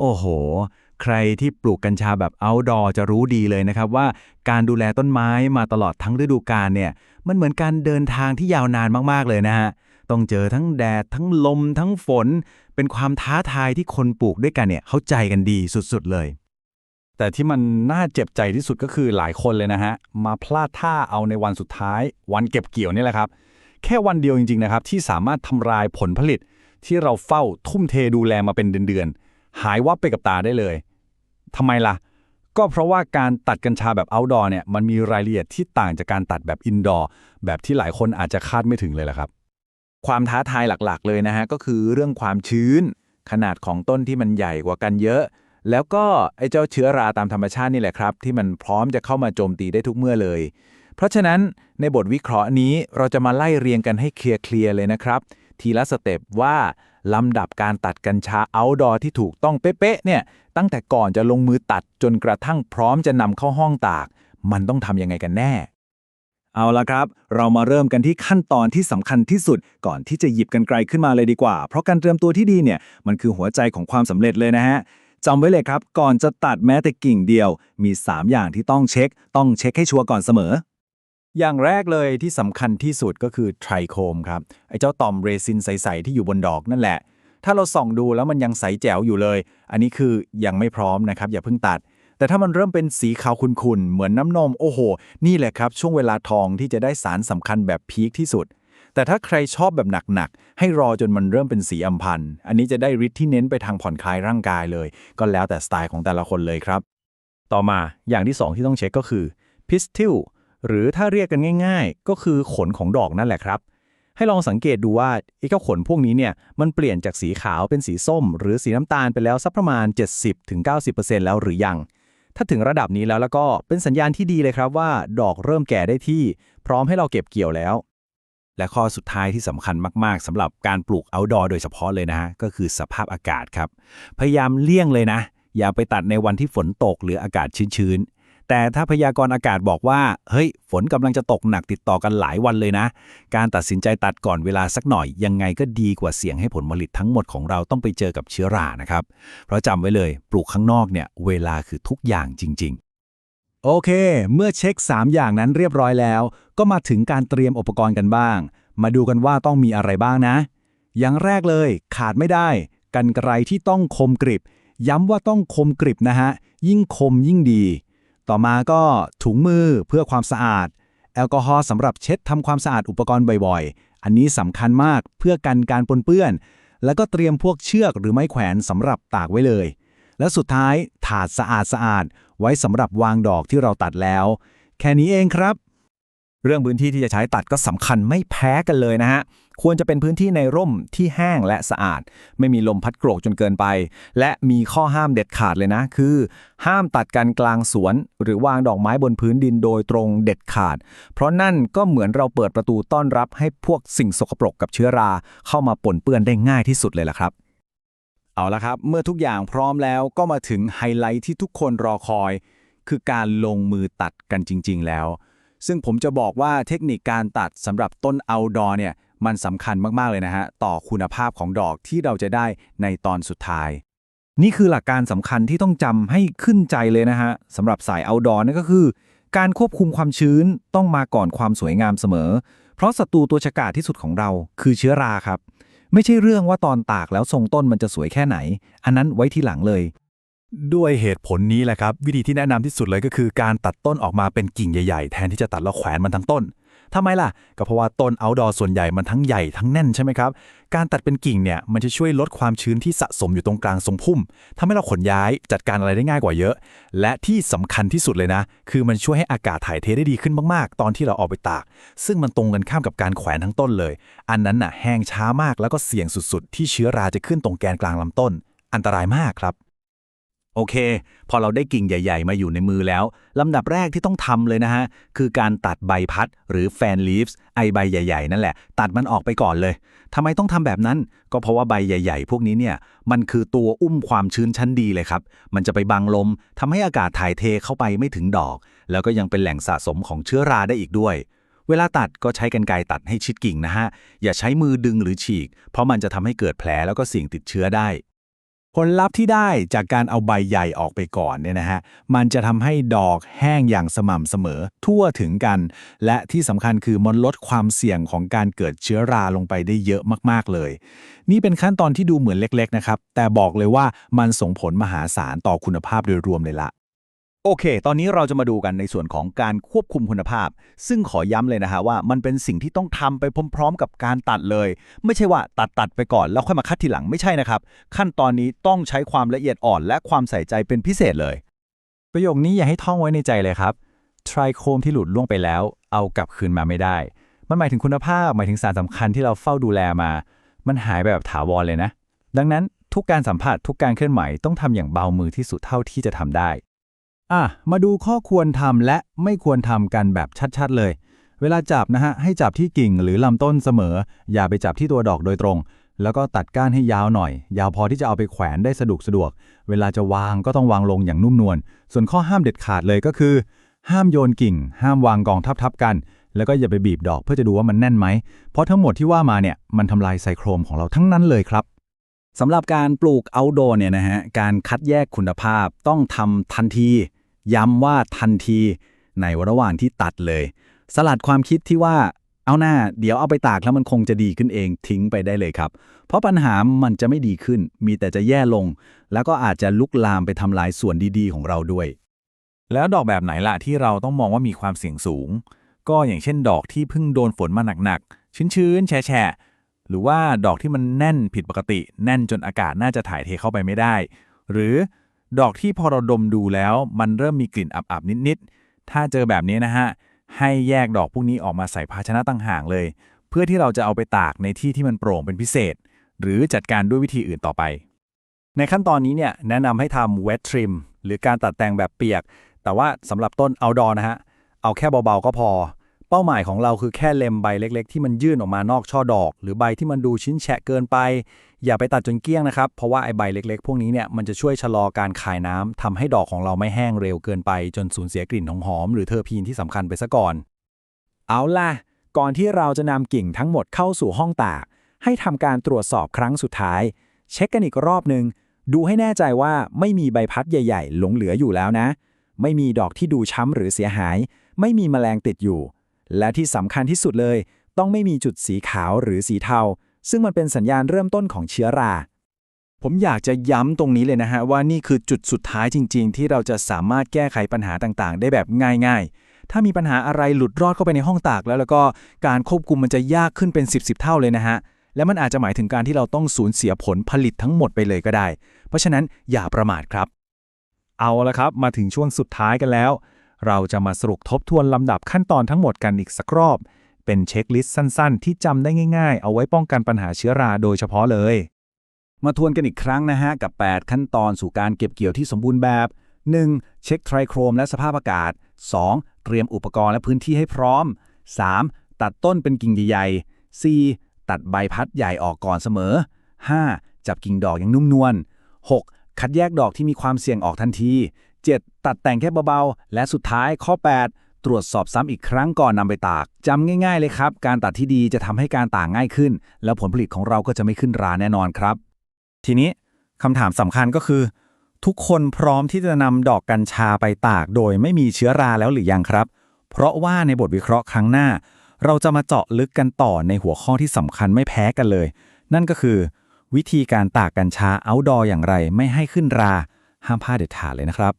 โอ้โห ใครที่ปลูกกัญชาแบบ outdoor จะรู้ดีเลยนะครับว่าการดูแลต้นไม้มาตลอดทั้งฤดูกาลเนี่ยมันเหมือนการเดินทางที่ยาวนานมากๆเลยนะฮะต้องเจอทั้งแดดทั้งลม ทั้งฝน เป็นความท้าทายที่คนปลูกด้วยกันเนี่ยเข้าใจกันดีสุดๆเลย แต่ที่มันน่าเจ็บใจที่สุดก็คือหลายคนเลยนะฮะ มาพลาดท่าเอาในวันสุดท้าย วันเก็บเกี่ยวนี่แหละครับ แค่วันเดียวจริงๆนะครับ ที่สามารถทำลายผลผลิตที่เราเฝ้าทุ่มเทดูแลมาเป็นเดือนๆ หายวับไปกับตาได้เลยทำไมล่ะ ก็เพราะว่าการตัดกัญชาแบบ outdoor เนี่ยมันมีรายละเอียดที่ต่างจากการตัดแบบ indoor แบบที่หลายคนอาจจะคาดไม่ถึงเลยล่ะครับ ความท้าทายหลักๆ เลยนะฮะก็คือเรื่องความชื้น ขนาดของต้นที่มันใหญ่กว่ากันเยอะ แล้วก็ไอ้เจ้าเชื้อราตามธรรมชาตินี่แหละครับ ที่มันพร้อมจะเข้ามาโจมตีได้ทุกเมื่อเลย เพราะฉะนั้นในบทวิเคราะห์นี้เราจะมาไล่เรียงกันให้เคลียร์ๆเลยนะครับ ทีละสเต็ปว่า ลำดับการตัดกัญชา outdoor ที่ถูกต้องเป๊ะๆเนี่ยตั้งแต่ก่อนจะลงมือตัดจนกระทั่งพร้อมจะนำเข้าห้องตาก มันต้องทำยังไงกันแน่ เอาละครับ เรามาเริ่มกันที่ขั้นตอนที่สำคัญที่สุด ก่อนที่จะหยิบกันไกลขึ้นมาเลยดีกว่า เพราะการเตรียมตัวที่ดีเนี่ยมันคือหัวใจของความสำเร็จเลยนะฮะจำไว้เลยครับ ก่อนจะตัดแม้แต่กิ่งเดียว มี 3 อย่างที่ต้องเช็ค ต้องเช็คให้ชัวร์ก่อนเสมอ อย่างแรกเลยที่สำคัญที่สุดก็คือไทรโคมครับไอ้เจ้าต่อมเรซินใส ๆ ที่อยู่บนดอกนั่นแหละ ถ้าเราส่องดูแล้วมันยังใสแจ๋วอยู่เลย อันนี้คือยังไม่พร้อมนะครับ อย่าเพิ่งตัด แต่ถ้ามันเริ่มเป็นสีขาวขุ่นๆ เหมือนน้ำนมโอ้โห นี่แหละครับ ช่วงเวลาทองที่จะได้สารสำคัญแบบพีคที่สุด แต่ถ้าใครชอบแบบหนักๆ ให้รอจนมันเริ่มเป็นสีอำพันธ์อันนี้จะได้ฤทธิ์ที่เน้นไปทางผ่อนคลายร่างกายเลย ก็แล้วแต่สไตล์ของแต่ละคนเลยครับ ต่อมาอย่างที่ 2 ที่ต้องเช็คก็คือพิสทิล หรือถ้าเรียกกันง่าย ๆ ก็คือขนของดอกนั่นแหละครับ ให้ลองสังเกตดูว่าไอ้เจ้าขนพวกนี้เนี่ยมันเปลี่ยนจากสีขาวเป็นสีส้ม หรือสีน้ำตาลไปแล้วสักประมาณ 70-90%แล้วหรือยัง ถ้าถึงระดับนี้แล้วแล้วก็เป็นสัญญาณที่ดีเลยครับว่า ดอกเริ่มแก่ได้ที่ พร้อมให้เราเก็บเกี่ยวแล้ว และข้อสุดท้ายที่สำคัญมาก ๆสำหรับการปลูก outdoor โดยเฉพาะเลยนะฮะก็คือสภาพอากาศครับ พยายามเลี่ยงเลยนะ อย่าไปตัดในวันที่ฝนตกหรืออากาศชื้นๆ แต่ถ้าพยากรณ์อากาศบอกว่า เฮ้ย ฝนกำลังจะตกหนักติดต่อกันหลายวันเลยนะ การตัดสินใจตัดก่อนเวลาสักหน่อย ยังไงก็ดีกว่าเสี่ยงให้ผลผลิตทั้งหมดของเราต้องไปเจอกับเชื้อรานะครับ เพราะจำไว้เลย ปลูกข้างนอกเนี่ย เวลาคือทุกอย่างจริง ๆ โอเค เมื่อเช็ค 3 อย่างนั้นเรียบร้อยแล้ว ก็มาถึงการเตรียมอุปกรณ์กันบ้าง มาดูกันว่าต้องมีอะไรบ้างนะ อย่างแรกเลยขาดไม่ได้ กันไกรที่ต้องคมกริบ ย้ำว่าต้องคมกริบนะฮะ ยิ่งคมยิ่งดี ต่อมาก็ถุงมือเพื่อความสะอาด แอลกอฮอล์สำหรับเช็ดทำความสะอาดอุปกรณ์บ่อยๆ อันนี้สำคัญมากเพื่อกันการปนเปื้อน แล้วก็เตรียมพวกเชือกหรือไม้แขวนสำหรับตากไว้เลย และสุดท้ายถาดสะอาดสะอาดๆไว้สำหรับวางดอกที่เราตัดแล้ว แค่นี้เองครับ เรื่องพื้นที่ที่จะใช้ตัดก็สำคัญไม่แพ้กันเลยนะฮะ ควรจะเป็นพื้นที่ในร่มที่แห้งและสะอาด ไม่มีลมพัดโกรกจนเกินไป และมีข้อห้ามเด็ดขาดเลยนะ คือ ห้ามตัดกันกลางสวน หรือวางดอกไม้บนพื้นดินโดยตรงเด็ดขาด เพราะนั่นก็เหมือนเราเปิดประตูต้อนรับให้พวกสิ่งสกปรกกับเชื้อราเข้ามาปนเปื้อนได้ง่ายที่สุดเลยล่ะครับเอาละครับ เมื่อทุกอย่างพร้อมแล้วก็มาถึงไฮไลท์ที่ทุกคนรอคอย คือการลงมือตัดกันจริง ๆ แล้ว ซึ่งผมจะบอกว่าเทคนิคการตัดสำหรับต้น outdoor เนี่ย มันสำคัญมาก ๆ เลยนะฮะ ต่อคุณภาพของดอกที่เราจะได้ในตอนสุดท้าย นี่คือหลักการสำคัญที่ต้องจำให้ขึ้นใจเลยนะฮะสำหรับสาย outdoor นั่นก็คือ การควบคุมความชื้นต้องมาก่อนความสวยงามเสมอ เพราะศัตรูตัวฉกาจที่สุดของเราคือเชื้อราครับ ไม่ใช่เรื่องว่าตอนตากแล้วทรงต้นมันจะสวยแค่ไหน อันนั้นไว้ที่หลังเลยด้วยเหตุผลนี้แหละครับ วิธีที่แนะนำที่สุดเลยก็คือการตัดต้นออกมาเป็นกิ่งใหญ่ ๆ แทนที่จะตัดแล้วแขวนมันทั้งต้น ทำไมล่ะ ก็เพราะว่าต้น outdoor ส่วนใหญ่มันทั้งใหญ่ทั้งแน่นใช่ไหมครับ การตัดเป็นกิ่งเนี่ยมันจะช่วยลดความชื้นที่สะสมอยู่ตรงกลางทรงพุ่มทำให้เราขนย้ายจัดการอะไรได้ง่ายกว่าเยอะ และที่สำคัญที่สุดเลยนะ คือมันช่วยให้อากาศถ่ายเทได้ดีขึ้นมากๆ ตอนที่เราออกไปตาก ซึ่งมันตรงกันข้ามกับการแขวนทั้งต้นเลย อันนั้นน่ะแห้งช้ามากแล้วก็เสี่ยงสุดๆ ที่เชื้อราจะขึ้นตรงแกนกลางลำต้น อันตรายมากครับ โอเค พอเราได้กิ่งใหญ่ ๆ มาอยู่ในมือแล้ว ลำดับแรกที่ต้องทำเลยนะฮะ คือการตัดใบพัดหรือแฟนลีฟส์ไอใบใหญ่ ๆ นั่นแหละ ตัดมันออกไปก่อนเลยทำไมต้องทำแบบนั้น ก็เพราะว่าใบใหญ่ ๆ พวกนี้เนี่ย มันคือตัวอุ้มความชื้นชั้นดีเลยครับ มันจะไปบังลมทำให้อากาศถ่ายเทเข้าไปไม่ถึงดอก แล้วก็ยังเป็นแหล่งสะสมของเชื้อราได้อีกด้วยเวลาตัดก็ใช้กรรไกรตัดให้ชิดกิ่งนะฮะ อย่าใช้มือดึงหรือฉีก เพราะมันจะทำให้เกิดแผลแล้วก็สิ่งติดเชื้อได้ ผลลัพธ์ที่ได้จากการเอาใบใหญ่ออกไปก่อนเนี่ยนะฮะ มันจะทำให้ดอกแห้งอย่างสม่ำเสมอทั่วถึงกัน และที่สำคัญคือมันลดความเสี่ยงของการเกิดเชื้อราลงไปได้เยอะมากๆเลย นี่เป็นขั้นตอนที่ดูเหมือนเล็กๆนะครับ แต่บอกเลยว่ามันส่งผลมหาศาลต่อคุณภาพโดยรวมเลยละ โอเค ตอนนี้เราจะมาดูกันในส่วนของการควบคุมคุณภาพ ซึ่งขอย้ำเลยนะฮะว่ามันเป็นสิ่งที่ต้องทำไปพร้อม ๆ กับการตัดเลย ไม่ใช่ว่าตัดตัดไปก่อนแล้วค่อยมาคัดทีหลังไม่ใช่นะครับ ขั้นตอนนี้ต้องใช้ความละเอียดอ่อนและความใส่ใจเป็นพิเศษเลย ประโยคนี้อย่าให้ท่องไว้ในใจเลยครับไทรโคมที่หลุดล่วงไปแล้ว เอากลับคืนมาไม่ได้ มันหมายถึงคุณภาพหมายถึงสารสำคัญที่เราเฝ้าดูแลมา มันหายไปแบบถาวรเลยนะ ดังนั้นทุกการสัมผัสทุกการเคลื่อนไหวต้องทำอย่างเบามือที่สุดเท่าที่จะทำได้ อะ มาดูข้อควรทำและไม่ควรทำกันแบบชัดๆเลย เวลาจับนะฮะ ให้จับที่กิ่งหรือลำต้นเสมอ อย่าไปจับที่ตัวดอกโดยตรง แล้วก็ตัดก้านให้ยาวหน่อย ยาวพอที่จะเอาไปแขวนได้สะดวกสะดวก เวลาจะวางก็ต้องวางลงอย่างนุ่มนวล ส่วนข้อห้ามเด็ดขาดเลยก็คือ ห้ามโยนกิ่ง ห้ามวางกองทับๆกัน แล้วก็อย่าไปบีบดอกเพื่อจะดูว่ามันแน่นไหม เพราะทั้งหมดที่ว่ามาเนี่ยมันทำลายไซโครมของเราทั้งนั้นเลยครับสำหรับการปลูก outdoor เนี่ยนะฮะการคัดแยกคุณภาพต้องทำทันที ย้ำว่าทันทีในระหว่างที่ตัดเลย สลัดความคิดที่ว่าเอาหน้าเดี๋ยวเอาไปตากแล้วมันคงจะดีขึ้นเองทิ้งไปได้เลยครับ เพราะปัญหามันจะไม่ดีขึ้น มีแต่จะแย่ลง แล้วก็อาจจะลุกลามไปทำลายส่วนดีๆ ของเราด้วย แล้วดอกแบบไหนล่ะที่เราต้องมองว่ามีความเสี่ยงสูง ก็อย่างเช่นดอกที่เพิ่งโดนฝนมาหนักๆชื้นๆแฉะๆหรือว่าดอกที่มันแน่นผิดปกติ แน่นจนอากาศน่าจะถ่ายเทเข้าไปไม่ได้ หรือ ดอกที่พอเราดมดูแล้วมันเริ่มมีกลิ่นอับๆนิดๆ ถ้าเจอแบบนี้นะฮะ ให้แยกดอกพวกนี้ออกมาใส่ภาชนะต่างหากเลย เพื่อที่เราจะเอาไปตากในที่ที่มันโปร่งเป็นพิเศษ หรือจัดการด้วยวิธีอื่นต่อไป ในขั้นตอนนี้เนี่ยแนะนำให้ทำ wet trim หรือการตัดแต่งแบบเปียก แต่ว่าสำหรับต้น outdoor นะฮะ เอาแค่เบาๆก็พอ เป้าหมายของเราคือแค่เล็มใบเล็ก ๆ ที่มันยื่นออกมานอกช่อดอก หรือใบที่มันดูชิ้นแฉะเกินไป อย่าไปตัดจนเกลี้ยงนะครับ เพราะว่าไอใบเล็กๆ พวกนี้เนี่ยมันจะช่วยชะลอการคายน้ำทำให้ดอกของเราไม่แห้งเร็วเกินไป จนสูญเสียกลิ่นหอมๆหรือเทอร์พีนที่สำคัญไปซะก่อน เอาล่ะ ก่อนที่เราจะนำกิ่งทั้งหมดเข้าสู่ห้องตากให้ทำการตรวจสอบครั้งสุดท้าย เช็คกันอีกรอบหนึ่งดูให้แน่ใจว่าไม่มีใบพัดใหญ่ ๆ หลงเหลืออยู่แล้วนะ ไม่มีดอกที่ดูช้ำหรือเสียหาย ไม่มีแมลงติดอยู่ และที่สำคัญที่สุดเลย ต้องไม่มีจุดสีขาวหรือสีเทา ซึ่งมันเป็นสัญญาณเริ่มต้นของเชื้อรา ผมอยากจะย้ำตรงนี้เลยนะฮะว่านี่คือจุดสุดท้ายจริง ๆ ที่เราจะสามารถแก้ไขปัญหาต่างๆ ได้แบบง่าย ๆ ถ้ามีปัญหาอะไรหลุดรอดเข้าไปในห้องตากแล้วแล้วก็การควบคุมมันจะยากขึ้นเป็น 10 10เท่าเลยนะฮะและมันอาจจะหมายถึงการที่เราต้องสูญเสียผลผลิตทั้งหมดไปเลยก็ได้ เพราะฉะนั้นอย่าประมาทครับ เอาละครับ มาถึงช่วงสุดท้ายกันแล้ว เราจะมาสรุปทบทวนลำดับขั้นตอนทั้งหมดกันอีกสักรอบ เป็นเช็คลิสต์สั้นๆ ที่จำได้ง่าย ๆ เอาไว้ป้องกันปัญหาเชื้อราโดยเฉพาะเลย มาทวนกันอีกครั้งนะฮะ กับ 8 ขั้นตอนสู่การเก็บเกี่ยวที่สมบูรณ์แบบ 1. เช็คไทรโครมและสภาพอากาศ 2. เตรียมอุปกรณ์และพื้นที่ให้พร้อม 3. ตัดต้นเป็นกิ่งใหญ่ๆ 4. ตัดใบพัดใหญ่ออกก่อนเสมอ 5. จับกิ่งดอกอย่างนุ่มนวล 6. คัดแยกดอกที่มีความเสี่ยงออกทันที 7. ตัดแต่งแค่เบาๆ และสุดท้ายข้อ 8 ตรวจสอบซ้ำอีกครั้งก่อนนำไปตากจำง่าย ๆเลยครับ การตัดที่ดีจะทำให้การตากง่ายขึ้น แล้วผลผลิตของเราก็จะไม่ขึ้นราแน่นอนครับ ทีนี้คำถามสำคัญก็คือ ทุกคนพร้อมที่จะนำดอกกัญชาไปตาก โดยไม่มีเชื้อราแล้วหรือยังครับ เพราะว่าในบทวิเคราะห์ครั้งหน้า เราจะมาเจาะลึกกันต่อในหัวข้อที่สำคัญไม่แพ้กันเลย นั่นก็คือ วิธีการตากกัญชา outdoor อย่างไร ไม่ให้ขึ้นรา ห้ามพลาดเด็ดขาดเลยนะครับ